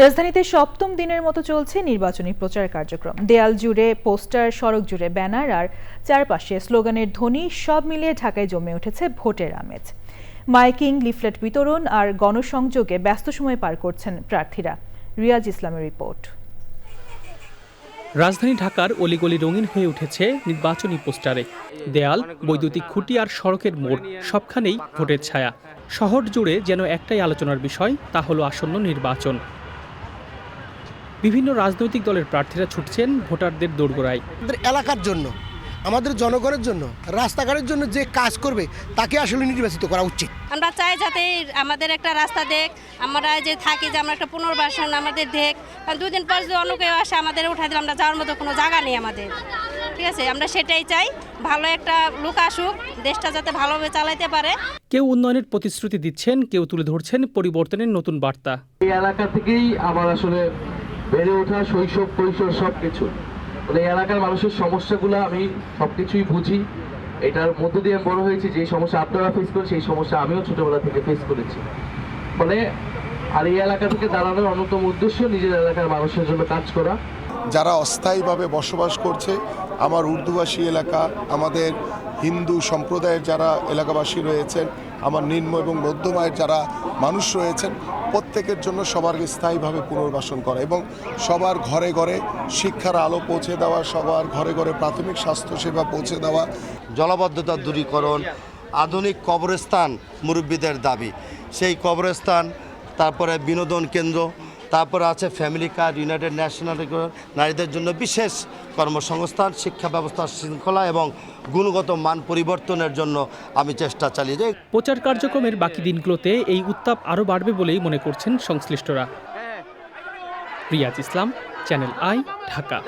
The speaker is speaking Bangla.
রাজধানীতে সপ্তম দিনের মতো চলছে নির্বাচনী প্রচার কার্যক্রম। দেয়াল জুড়ে, পোস্টার, সড়ক জুড়ে ব্যানার আর চারপাশে স্লোগানের ধ্বনি সব মিলিয়ে ঢাকায় জমে উঠেছে ভোটের আমেজ। মাইকিং, লিফলেট বিতরণ আর গণসংযোগে ব্যস্ত সময় পার করছেন প্রার্থীরা। রিয়াজ ইসলামের রিপোর্ট। রাজধানী ঢাকার অলিগলি রঙিন হয়ে উঠেছে নির্বাচনী পোস্টারে। দেয়াল, বৈদ্যুতিক খুঁটি আর সড়কের মোড় সবখানেই ভোটের ছায়া। শহর জুড়ে যেন একটাই আলোচনার বিষয়, তা হলো আসন্ন নির্বাচন। বিভিন্ন রাজনৈতিক দলের প্রার্থীরা ছুটছেন ভোটারদের দোরগোড়ায়। আমাদের এলাকার জন্য আমাদের জনগণের জন্য রাস্তাঘাটের জন্য যে কাজ করবে তাকে আসলে নির্বাচিত করা উচিত। আমরা চাই যাতে আমাদের একটা রাস্তা দেখ আমরা যে থাকি যে আমরা একটা পুনর্বাসন আমাদের দেখ কারণ দুদিন পর যদি অন্য কেউ আসে আমাদের উঠাই দিলে আমরা যাওয়ার মতো কোনো জায়গা নেই আমাদের। ঠিক আছে? আমরা সেটাই চাই ভালো একটা লোক আসুক দেশটা যাতে ভালোভাবে চালাইতে পারে। কেউ উন্নয়নের প্রতিশ্রুতি দিচ্ছেন কেউ তুলে ধরছেন পরিবর্তনের নতুন বার্তা। এই এলাকা থেকেই আমার আসলে বেড়ে ওঠা, শৈশব, কৈশোর সব কিছু মানে এলাকার মানুষের সমস্যাগুলো আমি সব কিছুই বুঝি। এটার মধ্য দিয়ে বড় হয়েছি, যে সমস্যা আপনারা ফেস করেন, সেই সমস্যা আমিও ছোটবেলা থেকে ফেস করেছি। ফলে আর এই এলাকা থেকে দাঁড়ানোর অন্যতম উদ্দেশ্য নিজের এলাকার মানুষের জন্য কাজ করা। যারা অস্থায়ীভাবে বসবাস করছে, আমার উর্দুভাষী এলাকা, আমাদের হিন্দু সম্প্রদায়ের যারা এলাকাবাসী রয়েছেন আমার নিম্ন এবং মধ্যম আয়ের যারা মানুষ রয়েছেন, প্রত্যেকের জন্য সবার স্থায়ীভাবে পুনর্বাসন করা এবং সবার ঘরে ঘরে শিক্ষার আলো পৌঁছে দেওয়া, সবার ঘরে ঘরে প্রাথমিক স্বাস্থ্যসেবা পৌঁছে দেওয়া, জলাবদ্ধতা দূরীকরণ, আধুনিক কবরস্থান মুরব্বীদের দাবি। সেই কবরস্থান, তারপরে বিনোদন কেন্দ্র তারপরে আছে ফ্যামিলি কার্ড, ইউনাইটেড ন্যাশনাল নারীদের জন্য বিশেষ কর্মসংস্থান, শিক্ষা ব্যবস্থার শৃঙ্খলা এবং গুণগত মান পরিবর্তনের জন্য আমি চেষ্টা চালিয়ে যাই। প্রচার কার্যক্রমের বাকি দিনগুলোতে এই উত্তাপ আরও বাড়বে বলেই মনে করছেন সংশ্লিষ্টরা। Riaz Islam, channel I, Dhaka.